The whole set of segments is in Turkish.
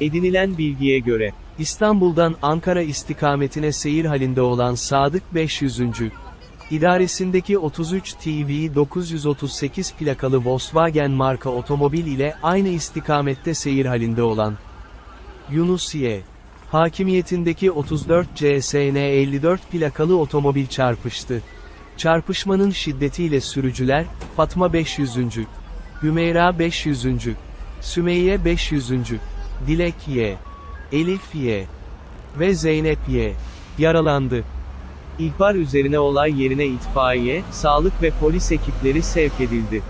Edinilen bilgiye göre, İstanbul'dan Ankara istikametine seyir halinde olan Sadık 500. İdaresindeki 33 TV 938 plakalı Volkswagen marka otomobil ile aynı istikamette seyir halinde olan Yunus Y. Hakimiyetindeki 34 CSN 54 plakalı otomobil çarpıştı. Çarpışmanın şiddetiyle sürücüler, Fatma 500. Hümeyra 500. Sümeyye 500. Dilek Y. Elif Y. ve Zeynep Y. yaralandı. İhbar üzerine olay yerine itfaiye, sağlık ve polis ekipleri sevk edildi.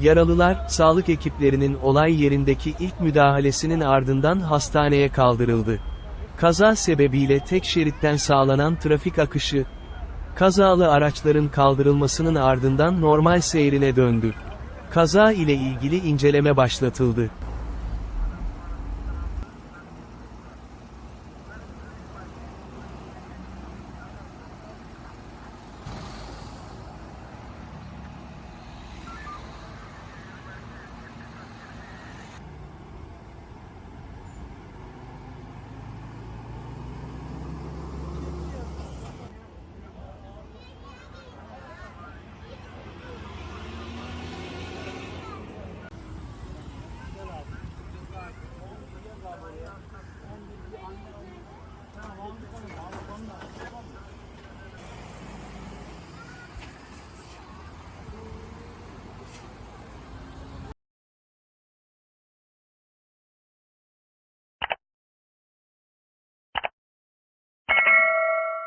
Yaralılar, sağlık ekiplerinin olay yerindeki ilk müdahalesinin ardından hastaneye kaldırıldı. Kaza sebebiyle tek şeritten sağlanan trafik akışı, kazalı araçların kaldırılmasının ardından normal seyrine döndü. Kaza ile ilgili inceleme başlatıldı.